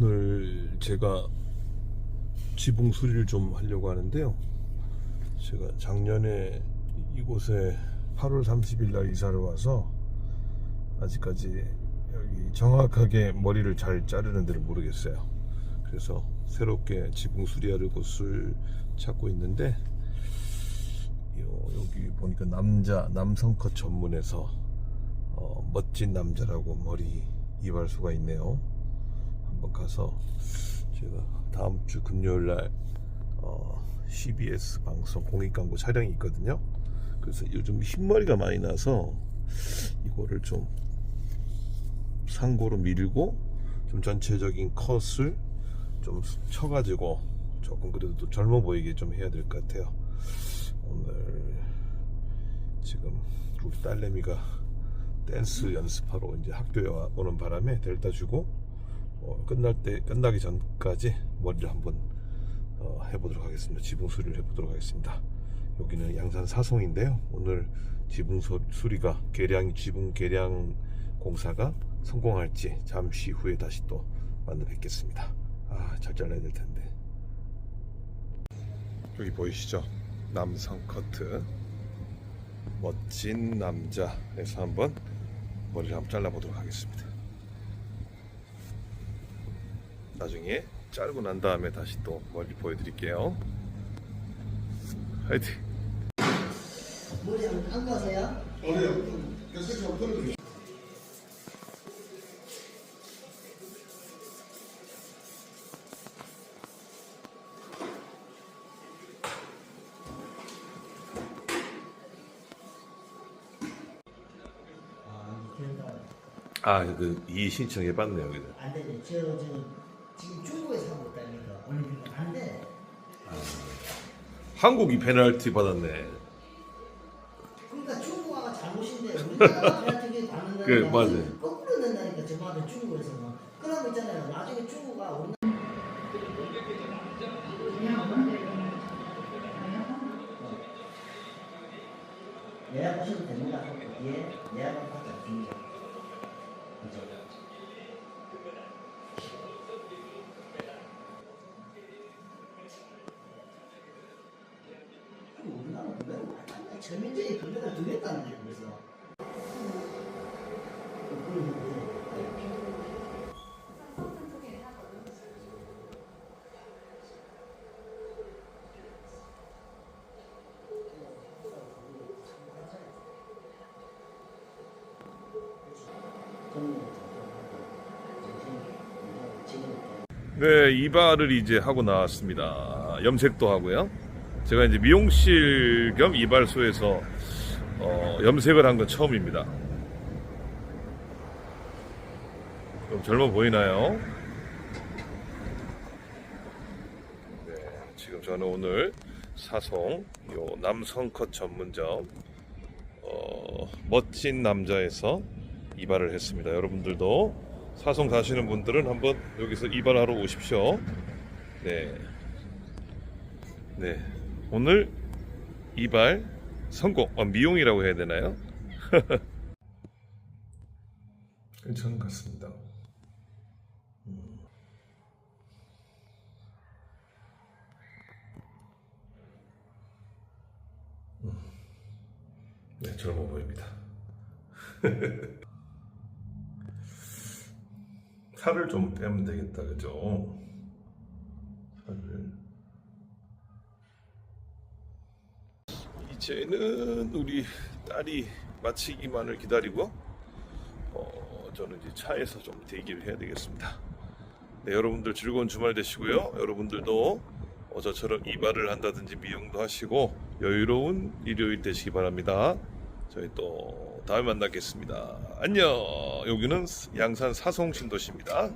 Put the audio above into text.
오늘 제가 지붕 수리를 좀 하려고 하는데요. 제가 작년에 이곳에 8월 30일 날 이사를 와서 아직까지 여기 정확하게 머리를 잘 자르는 데를 모르겠어요. 그래서 새롭게 지붕 수리하는 곳을 찾고 있는데 요- 여기 보니까 남자 남성 컷 전문에서 어, 멋진 남자라고 머리 이발소가 있네요. 가서 제가 다음 주 금요일 날 어, CBS 방송 공익 광고 촬영이 있거든요. 그래서 요즘 흰머리가 많이 나서 이거를 좀 상고로 밀고 좀 전체적인 컷을 좀 쳐가지고 조금 그래도 또 젊어 보이게 좀 해야 될 것 같아요. 오늘 지금 우리 딸내미가 댄스 연습하러 이제 학교에 와- 오는 바람에 데려다 주고 어, 끝날 때 끝나기 전까지 머리를 한번 어, 해보도록 하겠습니다. 지붕 수리를 해보도록 하겠습니다. 여기는 양산 사송인데요. 오늘 지붕 소- 수리가 계량 지붕 계량 공사가 성공할지 잠시 후에 다시 또 만나 뵙겠습니다. 아, 잘 잘라야 될 텐데. 여기 보이시죠? 남성 커트 멋진 남자에서 한번 머리를 한번 잘라보도록 하겠습니다. 나중에 자르고 난 다음에 다시 또 머리 보여드릴게요. 화이팅! 머리 안 하세요? 어려요. 계속 한번 떨어져. 아, 그런가. 아, 그, 이 신청해봤네요, 여기는. 안 되죠. 저, 저, 지금 중국에서 하고 있다니까. 올림픽 안 돼. 한국이 페널티 받았네. 그러니까 중국하고 잘못인데 우리나라가 페널티기 받는다니까. 그, 맞아요. 거꾸로 낸다니까. 저 말은 중국에서는. 그런 거 있잖아요. 나중에 중국가 우리나라. 예약하셔도 됩니다. 예, 예약은 받지 않습니다. 완전히 전민들이 그대로 두겠다는 거예요. 그래서. 네, 이발을 이제 하고 나왔습니다. 염색도 하고요. 제가 이제 미용실 겸 이발소에서 어, 염색을 한 건 처음입니다. 좀 젊어 보이나요? 네, 지금 저는 오늘 사송 요 남성컷 전문점 어, 멋진 남자에서 이발을 했습니다. 여러분들도 사송 가시는 분들은 한번 여기서 이발하러 오십시오. 네. 네. 오늘 이발 성공. 아, 미용이라고 해야 되나요? 괜찮은 것 같습니다. 음. 음. 네, 젊어 보입니다. 살을 좀 빼면 되겠다, 그죠? 살을. 이제는 우리 딸이 마치기만을 기다리고, 어, 저는 이제 차에서 좀 대기를 해야 되겠습니다. 네, 여러분들 즐거운 주말 되시고요. 여러분들도 어, 저처럼 이발을 한다든지 미용도 하시고 여유로운 일요일 되시기 바랍니다. 저희 또 다음에 만나겠습니다. 안녕. 여기는 양산 사송 신도시입니다.